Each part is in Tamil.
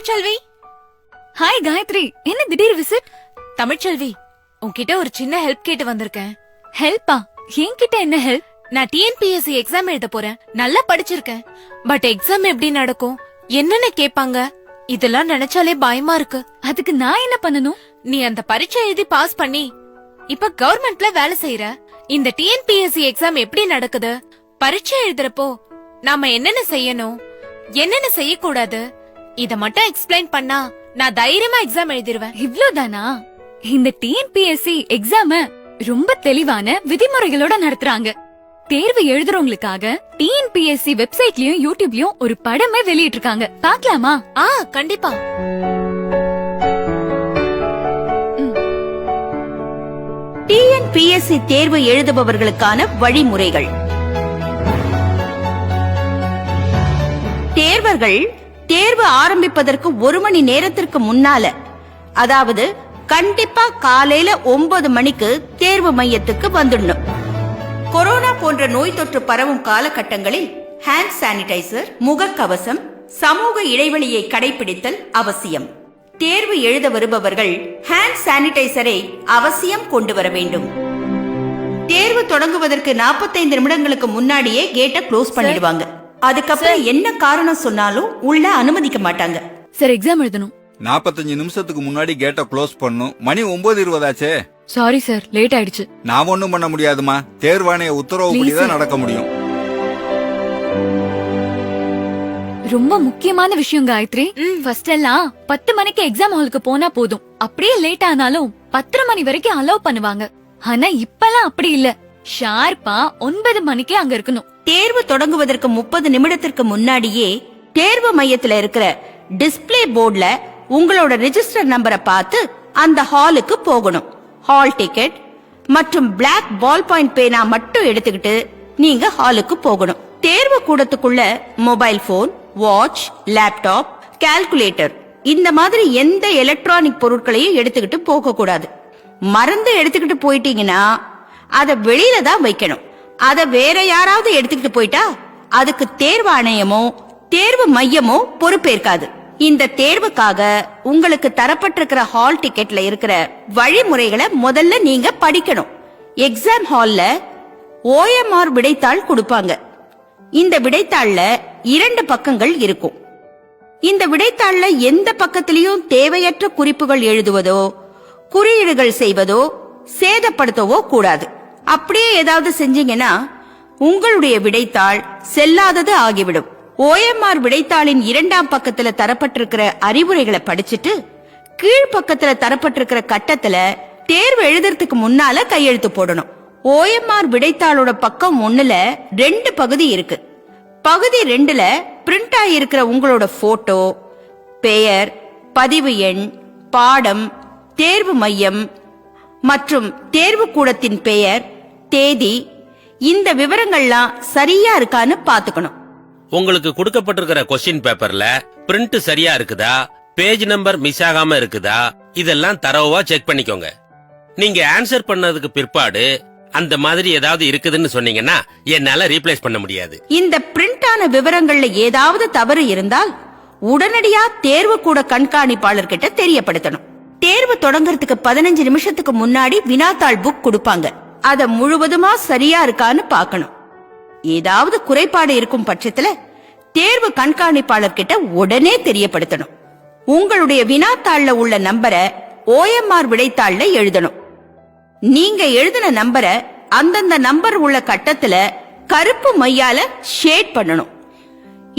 தமிழ்ச்செல்வி ஹாய் காயத்ரி என்ன திடீர் விசிட் தமிழ்ச்செல்வி உன்கிட்ட ஒரு சின்ன ஹெல்ப் கேட்டு வந்திருக்கேன். ஹெல்ப்பா என்கிட்ட என்ன ஹெல்ப் நான் டிஎன்பிஎஸ்சி எக்ஸாம் எழுத போறேன். நல்லா படிச்சிருக்கேன். பட் எக்ஸாம் எப்படி நடக்கும்? என்னென்ன கேட்பாங்க? இதெல்லாம் நினைச்சாலே பயமா இருக்கு. அதுக்கு நான் என்ன பண்ணணும்? நீ அந்த பரீட்சை எழுதி பாஸ் பண்ணி இப்ப கவர்மெண்ட்ல வேலை செய்யற இந்த டிஎன்பிஎஸ்சி எக்ஸாம் எப்படி நடக்குது? பரீட்சை எழுதுறப்போ நாம என்னென்ன செய்யணும்? என்னென்ன செய்யக்கூடாது? இத மட்டும் எக்ஸ்பிளைன் பண்ணா நான் தைரியமா எக்ஸாம் எழுதிருவேன். இவ்ளோதானா? இந்த டிஎன்பிஎஸ்சி எக்ஸாம ரொம்ப தெளிவான விதிமுறைகளோட நடத்துறாங்க. தேர்வு எழுதுறவங்களுக்காக டிஎன்பிஎஸ்சி வெப்சைட்லயும் யூடியூப்லயும் ஒரு படமே வெளியிட்டிருக்காங்க. பார்க்கலாமா? ஆ கண்டிப்பா. டிஎன்பிஎஸ்சி தேர்வு எழுதுபவர்களுக்கான வழிமுறைகள். தேர்வர்கள் தேர்வு ஆரம்பிப்பதற்கு ஒரு மணி நேரத்திற்கு முன்னால அதாவது கண்டிப்பா காலையில ஒன்பது மணிக்கு தேர்வு மையத்துக்கு வந்துடணும். கொரோனா போன்ற நோய் தொற்று பரவும் காலகட்டங்களில் ஹேண்ட் சானிடைசர் முகக்கவசம் சமூக இடைவெளியை கடைபிடித்தல் அவசியம். தேர்வு எழுத வருபவர்கள் ஹேண்ட் சானிடைசரை அவசியம் கொண்டு வர வேண்டும். தேர்வு தொடங்குவதற்கு 45 நிமிடங்களுக்கு முன்னாடியே கேட்டை க்ளோஸ் பண்ணிடுவாங்க. அதுக்கப்புறம் என்ன காரணம் சொன்னாலும் உள்ள அனுமதிக்க மாட்டாங்க. சார் எக்ஸாம் எழுதணும். நாற்பத்தஞ்சு நிமிஷத்துக்கு முன்னாடி கேட்ட க்ளோஸ் பண்ணும். மணி ஒன்பது இருபதாச்சே? சாரி சார் லேட் ஆயிடுச்சு. நான் ஒண்ணும் பண்ண முடியாதுமா. தேர்வாணைய உத்தரவுப்படி Please, தான். நடக்க முடியும். ரொம்ப முக்கியமான விஷயம் காயத்ரி. ஃபர்ஸ்ட் எல்லாம் பத்து மணிக்கு எக்ஸாம் ஹாலுக்கு போனா போதும். அப்படியே லேட் ஆனாலும் பத்தரை மணி வரைக்கும் அலோவ் பண்ணுவாங்க. ஆனா இப்பெல்லாம் அப்படி இல்ல. ஷார்ப்பா ஒன்பது மணிக்கே அங்க இருக்கணும். தேர்வு தொடங்குவதற்கு முப்பது நிமிடத்திற்கு முன்னாடியே தேர்வு மையத்துல இருக்கிற டிஸ்ப்ளே போர்டுல உங்களோட ரிஜிஸ்டர் நம்பரை பார்த்து அந்த ஹாலுக்கு போகணும். ஹால் டிக்கெட் மற்றும் பிளாக் பால் பாயிண்ட் பேனா மட்டும் எடுத்துக்கிட்டு நீங்க ஹாலுக்கு போகணும். தேர்வு கூடத்துக்குள்ள mobile phone watch laptop calculator இந்த மாதிரி எந்த எலக்ட்ரானிக் பொருட்களையும் எடுத்துக்கிட்டு போக கூடாது மறந்து எடுத்துக்கிட்டு போயிட்டீங்கன்னா அதை வெளியில தான் வைக்கணும். அத வேற யாராவது எடுத்துக்கிட்டு போயிட்டா அதுக்கு தேர்வு ஆணையமோ தேர்வு மையமோ பொறுப்பேற்காது. இந்த தேர்வுக்காக உங்களுக்கு தரப்பட்டிருக்கிற ஹால் டிக்கெட்ல இருக்கிற வழிமுறைகளை முதல்ல நீங்க படிக்கணும். எக்ஸாம் ஹால்ல ஓஎம்ஆர் விடைத்தாள் கொடுப்பாங்க. இந்த விடைத்தாள்ல இரண்டு பக்கங்கள் இருக்கும். இந்த விடைத்தாள்ல எந்த பக்கத்திலையும் தேவையற்ற குறிப்புகள் எழுதுவதோ குறியீடுகள் செய்வதோ சேதப்படுத்தவோ கூடாது. அப்படியே ஏதாவது செஞ்சீங்கன்னா உங்களுடைய விடைத்தாள் செல்லாதது ஆகிவிடும். ஓஎம்ஆர் விடைத்தாளின் இரண்டாம் பக்கத்துல தரப்பட்டிருக்கிற அறிவுரைகளை படிச்சுட்டு கீழ் பக்கத்துல தரப்பட்டிருக்கிற கட்டத்துல தேர்வு எழுதுறதுக்கு முன்னால கையெழுத்து போடணும். ஓஎம்ஆர் விடைத்தாளோட பக்கம் ஒண்ணுல ரெண்டு பகுதி இருக்கு. பகுதி ரெண்டுல பிரிண்ட் ஆகியிருக்கிற உங்களோட போட்டோ பெயர் பதிவு எண் பாடம் தேர்வு மையம் மற்றும் தேர்வு கூடத்தின் பெயர் தேதி இந்த விவரங்கள்லாம் சரியா இருக்கான்னு பாத்துக்கணும். உங்களுக்கு கொடுக்கப்பட்டிருக்கிற கொஸ்டின் பேப்பர்ல பிரிண்ட் சரியா இருக்குதா? பேஜ் நம்பர் மிஸ் ஆகாம இருக்குதா? இதெல்லாம் தரவா செக் பண்ணிக்கோங்க. நீங்க ஆன்சர் பண்ணதுக்கு பிற்பாடு அந்த மாதிரி ஏதாவது இருக்குதுன்னு சொன்னீங்கன்னா என்னால ரீப்ளேஸ் பண்ண முடியாது. இந்த பிரிண்ட் ஆன விவரங்கள்ல ஏதாவது தவறு இருந்தால் உடனடியா தேர்வு கூட கண்காணிப்பாளர் கிட்ட தெரியப்படுத்தணும். தேர்வு தொடங்கறதுக்கு பதினஞ்சு நிமிஷத்துக்கு முன்னாடி வினாத்தாள் புக் கொடுப்பாங்க. அத முழுவதுமா சரியா இருக்கான்னு பார்க்கணும். ஏதாவது குறைபாடு இருக்கும் பட்சத்துல தேர்வு கண்காணிப்பாளர் கிட்ட உடனே தெரியப்படுத்தணும். உங்களுடைய வினாத்தாள்ல உள்ள நம்பரை ஓஎம்ஆர் விடைத்தாள்ல எழுதணும். நீங்க எழுதின நம்பரை அந்தந்த நம்பர் உள்ள கட்டத்துல கருப்பு மையால ஷேட் பண்ணணும்.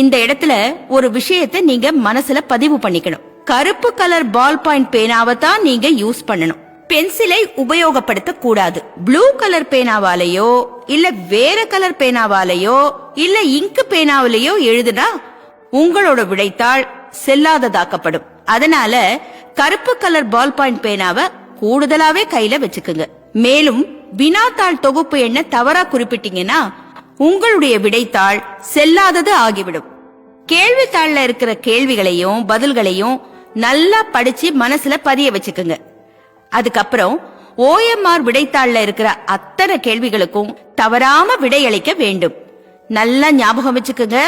இந்த இடத்துல ஒரு விஷயத்தை நீங்க மனசுல பதிவு பண்ணிக்கணும். கருப்பு கலர் பால் பாயிண்ட் பேனாவை தான் நீங்க யூஸ் பண்ணணும். பென்சிலை உபயோகப்படுத்த கூடாது. ப்ளூ கலர் பேனாவாலேயோ இல்ல வேற கலர் பேனாவாலேயோ இல்ல இங்கு பேனாவிலேயோ எழுதுனா உங்களோட விடைத்தாள் செல்லாததாக்கப்படும். அதனால கருப்பு கலர் பால் பாயிண்ட் பேனாவை கூடுதலாவே கையில வச்சுக்குங்க. மேலும் வினாத்தாள் தொகுப்பு என்ன தவறா குறிப்பிட்டீங்கன்னா உங்களுடைய விடைத்தாள் செல்லாதது ஆகிவிடும். கேள்வித்தாள்ல இருக்கிற கேள்விகளையும் பதில்களையும் நல்லா படிச்சு மனசுல பதிய வச்சுக்குங்க. அதுக்கப்புறம் ஓஎம்ஆர் விடைத்தாள்ல இருக்கிற அத்தனை கேள்விகளுக்கும் தவறாம விடையளிக்க வேண்டும். நல்லா ஞாபகம் வச்சுக்குங்க.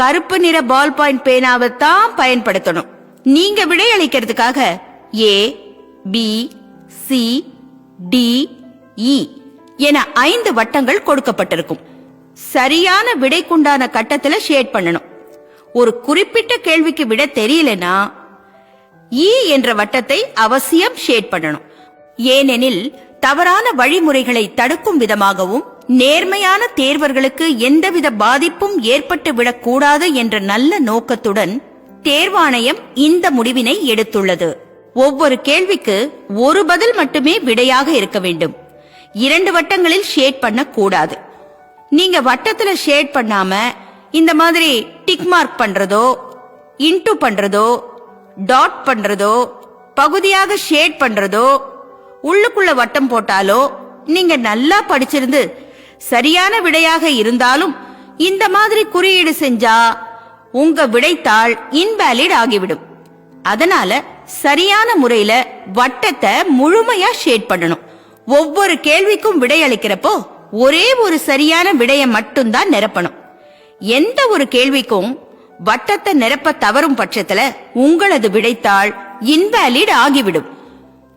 கருப்பு நிற பால் பாயிண்ட் பேனாவை தான் பயன்படுத்தணும். நீங்க விடையளிக்கிறதுக்காக A B C D E என ஐந்து வட்டங்கள் கொடுக்கப்பட்டிருக்கும். சரியான விடைக்குண்டான கட்டத்துல ஷேட் பண்ணணும். ஒரு குறிப்பிட்ட கேள்விக்கு விட தெரியலனா ஈ என்ற வட்டத்தை அவசியம் ஷேட் பண்ணணும். ஏனெனில் தவறான வழிமுறைகளை தடுக்கும் விதமாகவும் நேர்மையான தேர்வர்களுக்கு எந்தவித பாதிப்பும் ஏற்பட்டு விடக்கூடாது என்ற நல்ல நோக்கத்துடன் தேர்வாணையம் இந்த முடிவினை எடுத்துள்ளது. ஒவ்வொரு கேள்விக்கு ஒரு பதில் மட்டுமே விடையாக இருக்க வேண்டும். இரண்டு வட்டங்களில் ஷேட் பண்ண கூடாது நீங்க வட்டத்துல ஷேட் பண்ணாம இந்த மாதிரி டிக் மார்க் பண்றதோ இன்டு பண்றதோ டாட் பண்றதோ பகுதியாக ஷேட் பண்றதோ உள்ளுக்குள்ள வட்டம் போட்டாலோ நீங்க நல்லா படிச்சிருந்து சரியான விடையாக இருந்தாலும் இந்த மாதிரி குறியீடு செஞ்சா உங்க விடைத்தாள் இன்வேலிட் ஆகிவிடும். அதனால சரியான முறையில வட்டத்தை முழுமையா ஷேட் பண்ணணும். ஒவ்வொரு கேள்விக்கும் விடையளிக்கிறப்போ ஒரே ஒரு சரியான விடையை மட்டும்தான் நிரப்பணும். எந்த ஒரு கேள்விக்கும் வட்டத்தை நிரப்ப தவறும் பட்சத்துல உங்களது விடைத்தாள் இன்வேலிட் ஆகிவிடும்.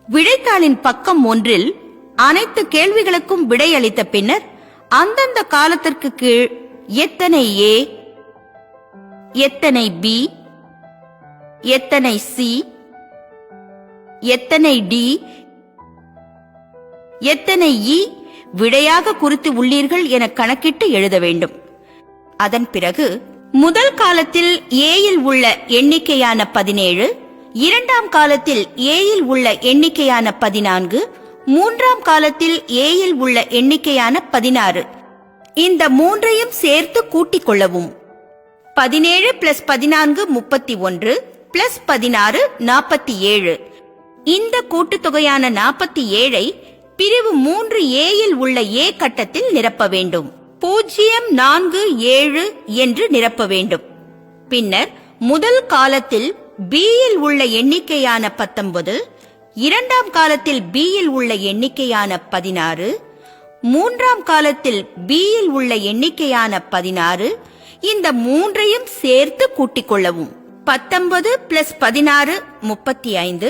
விடைத்தாளின் பக்கம் ஒன்றில் அனைத்து கேள்விகளுக்கும் விடையளித்த பின்னர் அந்தந்த காலத்திற்கு கீழ் எத்தனை ஏ எத்தனை பி எத்தனை சி எத்தனை டி எத்தனை இ விடையாக குறித்து உள்ளீர்கள் என கணக்கிட்டு எழுத வேண்டும். அதன் பிறகு முதல் காலத்தில் ஏயில் உள்ள எண்ணிக்கையான பதினேழு இரண்டாம் காலத்தில் ஏயில் உள்ள எண்ணிக்கையான பதினான்கு மூன்றாம் காலத்தில் ஏயில் உள்ள எண்ணிக்கையான பதினாறு. இந்த மூன்றையும் சேர்த்து கூட்டிக் கொள்ளவும். பதினேழு பிளஸ் பதினான்கு முப்பத்தி ஒன்று பிளஸ் பதினாறு நாற்பத்தி ஏழு. இந்த கூட்டுத்தொகையான நாற்பத்தி ஏழை பிரிவு மூன்று ஏயில் உள்ள ஏ கட்டத்தில் நிரப்ப வேண்டும். பூஜ்ஜியம் நான்கு ஏழு என்று நிரப்ப வேண்டும். பின்னர் முதல் காலத்தில் பியில் உள்ள எண்ணிக்கையான பத்தொன்பது இரண்டாம் காலத்தில் பியில் உள்ள எண்ணிக்கையான பதினாறு மூன்றாம் காலத்தில் பியில் உள்ள எண்ணிக்கையான பதினாறு இந்த மூன்றையும் சேர்த்து கூட்டிக் கொள்ளவும். பத்தொன்பது பிளஸ் பதினாறு முப்பத்தி ஐந்து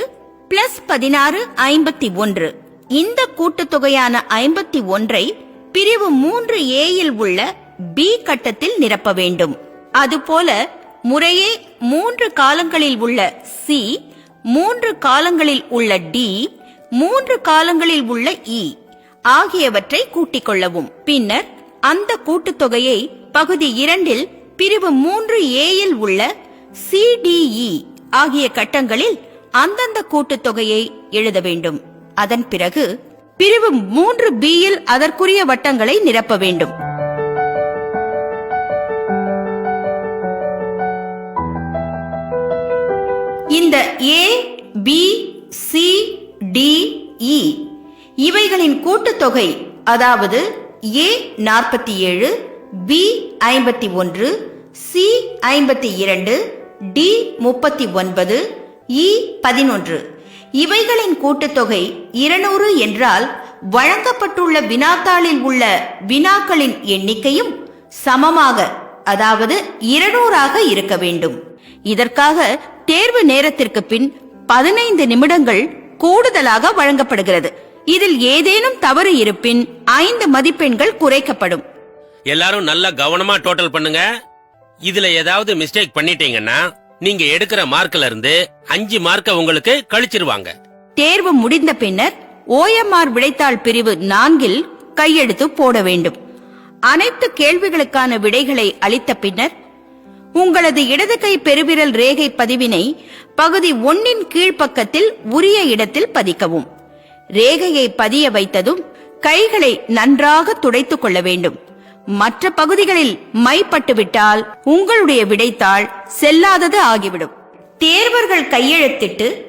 பிளஸ் பதினாறு ஐம்பத்தி ஒன்று. இந்த கூட்டுத்தொகையான ஐம்பத்தி ஒன்றை பிரிவு மூன்று ஏயில் உள்ள பி கட்டத்தில் நிரப்ப வேண்டும். அதுபோல முறையே மூன்று காலங்களில் உள்ள சி மூன்று காலங்களில் உள்ள டி மூன்று காலங்களில் உள்ள இ ஆகியவற்றை கூட்டிக் கொள்ளவும். பின்னர் அந்த கூட்டுத்தொகையை பகுதி இரண்டில் பிரிவு மூன்று ஏயில் உள்ள சிடிஇ e ஆகிய கட்டங்களில் அந்தந்த கூட்டுத்தொகையை எழுத வேண்டும். அதன் பிறகு பிரிவு மூன்று பியில் அதற்குரிய வட்டங்களை நிரப்ப வேண்டும். இந்த A B C D E இவைகளின் கூட்டுத்தொகை அதாவது ஏ நாற்பத்தி ஏழு பி ஐம்பத்தி ஒன்று சி ஐம்பத்தி இரண்டு டி முப்பத்தி ஒன்பது இ பதினொன்று. இவைகளின் கூட்டுத்தொகை இருநூறு என்றால் வழங்கப்பட்டுள்ள வினாத்தாளில் உள்ள வினாக்களின் எண்ணிக்கையும் சமமாக அதாவது இருநூறாக இருக்க வேண்டும். இதற்காக தேர்வு நேரத்திற்கு பின் பதினைந்து நிமிடங்கள் கூடுதலாக வழங்கப்படுகிறது. இதில் ஏதேனும் தவறு இருப்பின் ஐந்து மதிப்பெண்கள் குறைக்கப்படும். எல்லாரும் நல்லா கவனமா டோட்டல் பண்ணுங்க. இதுல ஏதாவது மிஸ்டேக் பண்ணிட்டீங்கன்னா நீங்க எடுக்கிற மார்க்ல இருந்து அஞ்சு மார்க்க உங்களுக்கு கழிச்சிருவாங்க. தேர்வு முடிந்த பின்னர் ஓஎம்ஆர் விடைத்தாள் பிரிவு நான்கில் கையெழுத்து போட வேண்டும். அனைத்து கேள்விகளுக்கான விடைகளை அளித்த பின்னர் உங்களது இடது கை பெருவிரல் ரேகை பதிவினை பகுதி ஒன்னின் கீழ்ப்பக்கத்தில் உரிய இடத்தில் பதிக்கவும். ரேகையை பதிய வைத்ததும் கைகளை நன்றாக துடைத்துக் கொள்ள வேண்டும். மற்ற பகுதிகளில் மைப்பட்டுவிட்டால் உங்களுடைய விடைத்தாள் செல்லாதது ஆகிவிடும். தேர்வர்கள் கையெழுத்திட்டு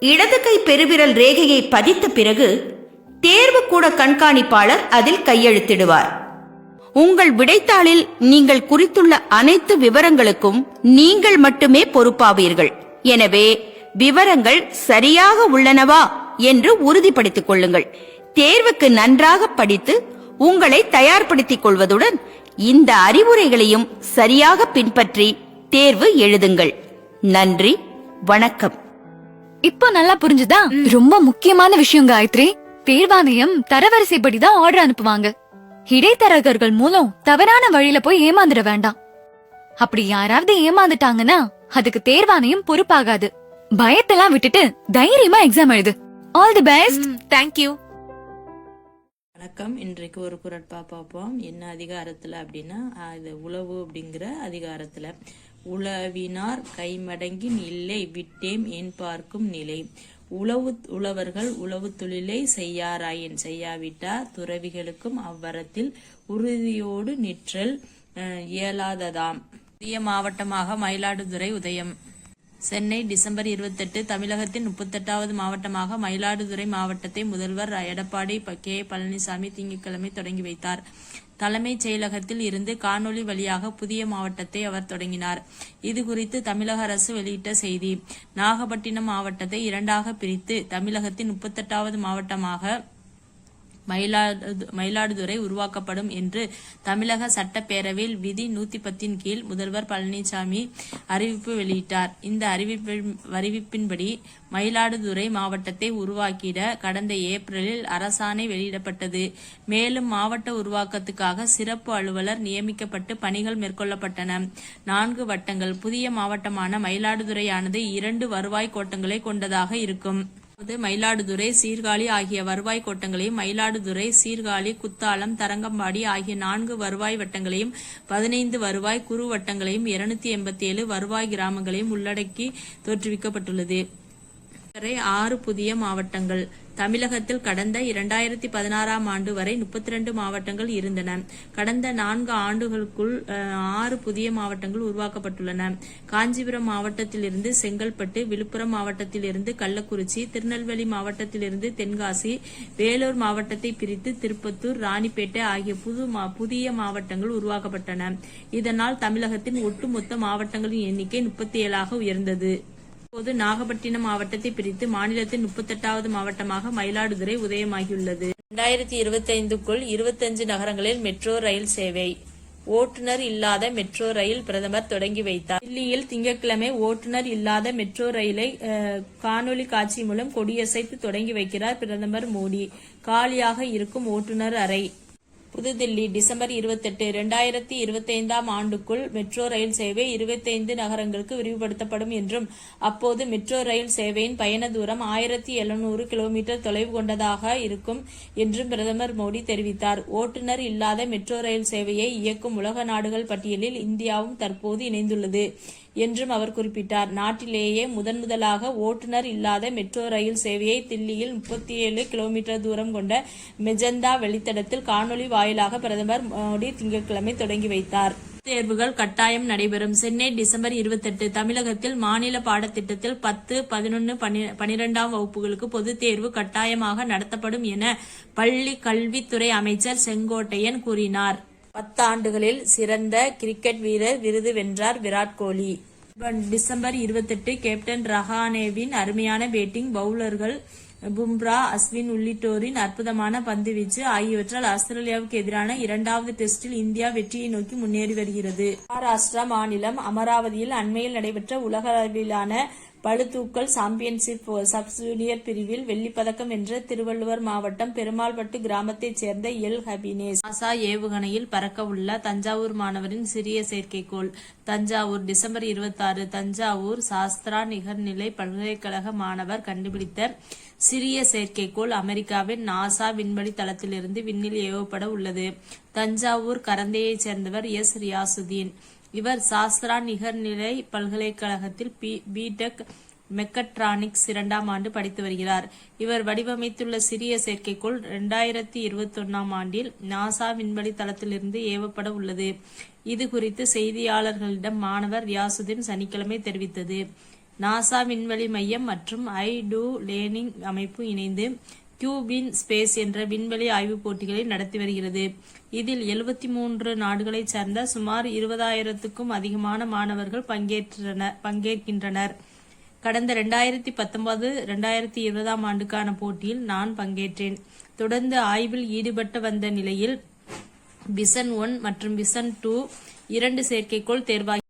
இடது கை பெருவிரல் ரேகையை பதித்த பிறகு தேர்வு கூட கண்காணிப்பாளர் அதில் கையெழுத்திடுவார். உங்கள் விடைத்தாளில் நீங்கள் குறித்துள்ள அனைத்து விவரங்களுக்கும் நீங்கள் மட்டுமே பொறுப்பாவீர்கள். எனவே விவரங்கள் சரியாக உள்ளனவா என்று உறுதிப்படுத்திக் கொள்ளுங்கள். தேர்வுக்கு நன்றாக படித்து உங்களை தயார்படுத்திக் கொள்வதுடன் இந்த அறிவுரைகளையும் சரியாக பின்பற்றி தேர்வு எழுதுங்கள். நன்றி வணக்கம். இப்போ நல்லா புரிஞ்சுதா? ரொம்ப முக்கியமான விஷயம் காயத்ரி. தேர்வாணையம் தரவரிசைப்படி தான் ஆர்டர் அனுப்புவாங்க. இடைத்தரகர்கள் மூலம் தவறான வழியில போய் ஏமாந்துட வேண்டாம். அப்படி யாராவது ஏமாந்துட்டாங்கன்னா அதுக்கு தேர்வாணையம் பொறுப்பாகாது. பயத்தெல்லாம் விட்டுட்டு தைரியமா எக்ஸாம் எழுது. ஆல் தி பெஸ்ட் தேங்க்யூ வணக்கம். இன்றைக்கு ஒரு குரட்பா பார்ப்போம். என்ன அதிகாரத்தில் அப்படின்னா இது உழவு அப்படிங்கிற அதிகாரத்தில். உழவினார் கைமடங்கி இல்லை விட்டேம் என் பார்க்கும் நிலை. உழவு உழவர்கள் உழவு தொழிலை செய்யாராயின் செய்யாவிட்டார். துறவிகளுக்கும் அவ்வரத்தில் உறுதியோடு நிற்றல் இயலாததாம். புதிய மாவட்டமாக மயிலாடுதுறை உதயம். சென்னை டிசம்பர் இருபத்தெட்டு தமிழகத்தின் முப்பத்தெட்டாவது மாவட்டமாக மயிலாடுதுறை மாவட்டத்தை முதல்வர் எடப்பாடி கே பழனிசாமி திங்கட்கிழமை தொடங்கி வைத்தார். தலைமைச் செயலகத்தில் இருந்து காணொளி வழியாக புதிய மாவட்டத்தை அவர் தொடங்கினார். இது குறித்து தமிழக அரசு வெளியிட்ட செய்தி. நாகப்பட்டினம் மாவட்டத்தை இரண்டாக பிரித்து தமிழகத்தின் முப்பத்தெட்டாவது மாவட்டமாக மயிலாடு மயிலாடுதுறை உருவாக்கப்படும் என்று தமிழக சட்டப்பேரவையில் விதி நூத்தி பத்தின் கீழ் முதல்வர் பழனிசாமி அறிவிப்பு வெளியிட்டார். இந்த அறிவிப்பின் அறிவிப்பின்படி மயிலாடுதுறை மாவட்டத்தை உருவாக்கிட கடந்த ஏப்ரலில் அரசாணை வெளியிடப்பட்டது. மேலும் மாவட்ட உருவாக்கத்துக்காக சிறப்பு அலுவலர் நியமிக்கப்பட்டு பணிகள் மேற்கொள்ளப்பட்டன. நான்கு வட்டங்கள். புதிய மாவட்டமான மயிலாடுதுறையானது இரண்டு வருவாய் கோட்டங்களை கொண்டதாக இருக்கும். அதாவது மயிலாடுதுறை சீர்காழி ஆகிய வருவாய் கோட்டங்களையும் மயிலாடுதுறை சீர்காழி குத்தாலம் தரங்கம்பாடி ஆகிய நான்கு வருவாய் வட்டங்களையும் பதினைந்து வருவாய் குறு வட்டங்களையும் இருநூத்தி எண்பத்தி ஏழு வருவாய் கிராமங்களையும் உள்ளடக்கி தோற்றுவிக்கப்பட்டுள்ளது. வரை ஆறு புதிய மாவட்டங்கள் தமிழகத்தில் கடந்த இரண்டாயிரத்தி பதினாறாம் ஆண்டு வரை முப்பத்தி ரெண்டு மாவட்டங்கள் இருந்தன. கடந்த நான்கு ஆண்டுகளுக்குள் ஆறு புதிய மாவட்டங்கள் உருவாக்கப்பட்டுள்ளன. காஞ்சிபுரம் மாவட்டத்திலிருந்து செங்கல்பட்டு விழுப்புரம் மாவட்டத்திலிருந்து கள்ளக்குறிச்சி திருநெல்வேலி மாவட்டத்திலிருந்து தென்காசி வேலூர் மாவட்டத்தை பிரித்து திருப்பத்தூர் ராணிப்பேட்டை ஆகிய புது மா- புதிய மாவட்டங்கள் உருவாக்கப்பட்டன. இதனால் தமிழகத்தின் ஒட்டுமொத்த மாவட்டங்களின் எண்ணிக்கை முப்பத்தி ஏழாக உயர்ந்தது. இப்போது நாகப்பட்டினம் மாவட்டத்தை பிரித்து மாநிலத்தின் முப்பத்தெட்டாவது மாவட்டமாக மயிலாடுதுறை உதயமாகியுள்ளது. இரண்டாயிரத்தி இருபத்தி ஐந்துக்குள் இருபத்தஞ்சு நகரங்களில் மெட்ரோ ரயில் சேவை. ஓட்டுநர் இல்லாத மெட்ரோ ரயில் பிரதமர் தொடங்கி வைத்தார். தில்லியில் திங்கட்கிழமை ஓட்டுநர் இல்லாத மெட்ரோ ரயிலை அஹ், காணொலி காட்சி மூலம் கொடியசைத்து தொடங்கி வைக்கிறார் பிரதமர் மோடி. காலியாக இருக்கும் ஓட்டுநர் அறை. புதுதில்லி டிசம்பர் இருபத்தெட்டு இரண்டாயிரத்தி இருபத்தைந்தாம் ஆண்டுக்குள் மெட்ரோ ரயில் சேவை இருபத்தைந்து நகரங்களுக்கு விரிவுபடுத்தப்படும் என்றும் அப்போது மெட்ரோ ரயில் சேவையின் பயண தூரம் ஆயிரத்தி எழுநூறு கிலோமீட்டர் தொலைவு கொண்டதாக இருக்கும் என்றும் பிரதமர் மோடி தெரிவித்தார். ஓட்டுநர் இல்லாத மெட்ரோ ரயில் சேவையை இயக்கும் உலக நாடுகள் பட்டியலில் இந்தியாவும் தற்போது இணைந்துள்ளது. என்றும் அவர் குறிப்பிட்டார். நாட்டிலேயே முதன் முதலாக ஓட்டுநர் இல்லாத மெட்ரோ ரயில் சேவையை தில்லியில் முப்பத்தி ஏழு கிலோமீட்டர் தூரம் கொண்ட மெஜந்தா வெளித்தடத்தில் காணொலி வாயிலாக பிரதமர் மோடி திங்கட்கிழமை தொடங்கி வைத்தார். தேர்வுகள் கட்டாயம் நடைபெறும். சென்னை டிசம்பர் இருபத்தெட்டு தமிழகத்தில் மாநில பாடத்திட்டத்தில் பத்து பதினொன்று பனிரெண்டாம் வகுப்புகளுக்கு பொதுத் தேர்வு கட்டாயமாக நடத்தப்படும் என பள்ளி கல்வித்துறை அமைச்சர் செங்கோட்டையன் கூறினார். பத்தாண்டுகளில் சிறந்த கிரிக்கெட் வீரர் விருது வென்றார் விராட் கோலி. டிசம்பர் இருபத்தெட்டு கேப்டன் ரஹானேவின் அருமையான பேட்டிங் பவுலர்கள் பும்ரா அஸ்வின் உள்ளிட்டோரின் அற்புதமான பந்துவீச்சு ஆகியவற்றால் ஆஸ்திரேலியாவுக்கு எதிரான இரண்டாவது டெஸ்டில் இந்தியா வெற்றியை நோக்கி முன்னேறி வருகிறது. மகாராஷ்டிரா மாநிலம் அமராவதியில் அண்மையில் நடைபெற்ற உலக பழுதூக்கல் சாம்பியன்ஷிப் சப் ஜூனியர் பிரிவில் வெள்ளிப்பதக்கம் வென்ற திருவள்ளுவர் மாவட்டம் பெருமாள்பட்டு கிராமத்தைச் சேர்ந்த எல். ஹபினேஸ் நாசா ஏவுகணையில் பறக்க உள்ள தஞ்சாவூர் மாணவரின் சிறிய செயற்கைக்கோள். தஞ்சாவூர் டிசம்பர் இருபத்தாறு தஞ்சாவூர் சாஸ்திரா நிகர்நிலை பல்கலைக்கழக மாணவர் கண்டுபிடித்த சிறிய செயற்கைக்கோள் அமெரிக்காவின் நாசா விண்வெளி தளத்திலிருந்து விண்ணில் ஏவப்பட உள்ளது. தஞ்சாவூர் கரந்தையைச் சேர்ந்தவர் எஸ். ரியாசுதீன். இவர் சாஸ்திரா நிகர்நிலை பல்கலைக்கழகத்தில் பி- பிடெக் மெக்கட்ரானிக்ஸ் இரண்டாம் ஆண்டு படித்து வருகிறார். இவர் வடிவமைத்துள்ள சிறிய செயற்கைக்கோள் இரண்டாயிரத்தி இருபத்தொன்னாம் ஆண்டில் நாசா விண்வெளி தளத்திலிருந்து ஏவப்பட உள்ளது. இது குறித்து செய்தியாளர்களிடம் மாணவர் ரியாசுதீன் சனிக்கிழமை தெரிவித்தது. நாசா விண்வெளி மையம் மற்றும் ஐ டூ லேர்னிங் அமைப்பு இணைந்து கியூபின் ஸ்பேஸ் என்ற விண்வெளி ஆய்வுப் போட்டிகளை நடத்தி வருகிறது. இதில் எழுபத்தி மூன்று நாடுகளைச் சேர்ந்த சுமார் இருபதாயிரத்துக்கும் அதிகமான மாணவர்கள் பங்கேற்றனர் பங்கேற்கின்றனர். கடந்த ரெண்டாயிரத்தி பத்தொன்பது ரெண்டாயிரத்தி இருபதாம் ஆண்டுக்கான போட்டியில் நான் பங்கேற்றேன். தொடர்ந்து ஆய்வில் ஈடுபட்டு வந்த நிலையில் விசன் ஒன் மற்றும் விசன் டூ இரண்டு செயற்கைக்கோள் தேர்வாகி